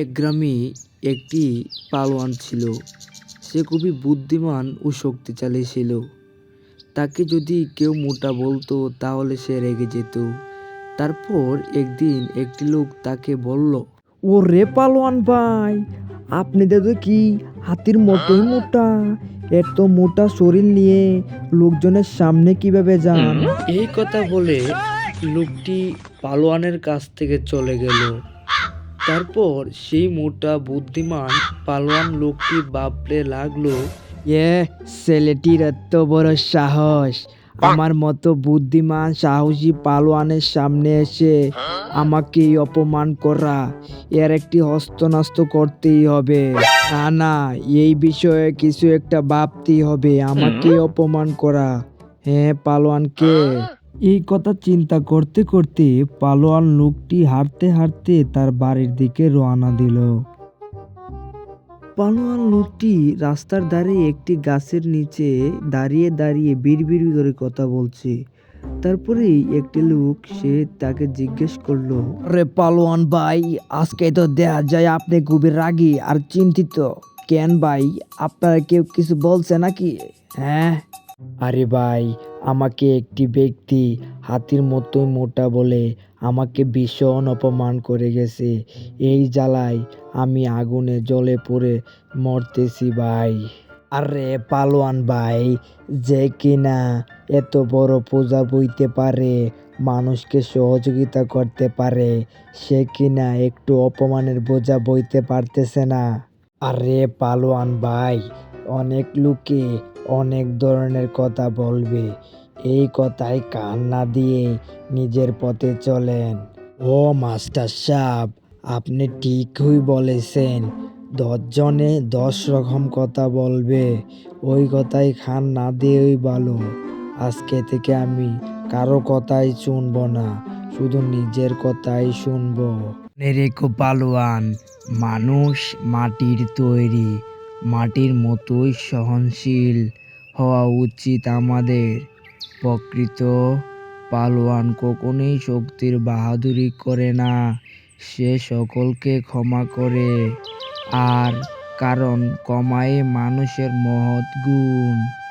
এক গ্রামে একটি পালোয়ান ছিল। সে খুবই বুদ্ধিমান ও শক্তিশালী ছিল। তাকে যদি কেউ মোটা বলতো তাহলে সে রেগে যেত। তারপর একদিন একটি লোক তাকে বলল ও রে পালোয়ান ভাই আপনি তো কি হাতির মতোই মোটা। এত মোটা শরীর নিয়ে লোকজনের সামনে কীভাবে যান? এই কথা বলে লোকটি পালোয়ানের কাছ থেকে চলে গেল। তারপর সেই মোটা বুদ্ধিমান পালোয়ান লোকটি ভাবতে লাগল, এ ছেলেটির এত বড় সাহস। আমার মতো বুদ্ধিমান, সাহসী পালোয়ানের সামনে এসে আমাকে অপমান করা। এর একটি হস্তনস্ত করতেই হবে। না না, এই বিষয়ে কিছু একটা ভাবতেই হবে। আমাকে অপমান করা। হ্যাঁ পালোয়ানকে। এই কথা চিন্তা করতে করতে পালোয়ান লোকটি হাঁটতে হাঁটতে তার বাড়ির দিকে রওনা দিল। পালোয়ান লোকটি রাস্তার ধারে একটি গাছের নিচে দাঁড়িয়ে দাঁড়িয়ে বিড়বিড় করে কথা বলছে। তারপরেই একটি লোক সে তাকে জিজ্ঞেস করল রে পালোয়ান ভাই আজকে তো দেখা যায় আপনি খুবই রাগী আর চিন্তিত। কেন ভাই আপনারা কেউ কিছু বলছে নাকি? হ্যাঁ? আরে ভাই আমাকে একটি ব্যক্তি হাতির মতোই মোটা বলে আমাকে ভীষণ অপমান করে গেছে। এই জ্বালায় আমি আগুনে জ্বলে পড়ে মরতেছি ভাই। আরে পালোয়ান ভাই, যে কিনা এত বড় পূজা বইতে পারে, মানুষকে সহযোগিতা করতে পারে, সে কিনা একটু অপমানের বোঝা বইতে পারতেছে না। আরে পালোয়ান ভাই, অনেক লোকে অনেক ধরনের কথা বলবে। এই কথায় কান না দিয়ে নিজের পথে চলেন। ও মাস্টার সাহেব আপনি ঠিকই বলেছেন। দশজনে দশ রকম কথা বলবে। ওই কথাই খান না দিয়েই ভালো আজকে থেকে আমি কারও কথাই শুনব না, শুধু নিজের কথাই শুনব। রেখো পালোয়ান, মানুষ মাটির তৈরি। মাটির মতোই সহনশীল হওয়া উচিত আমাদের। প্রকৃত পালোয়ান কখনোই শক্তির বাহাদুরি করে না, সে সকলকে ক্ষমা করে। আর কারণ, কমায় মানুষের মহৎ গুণ।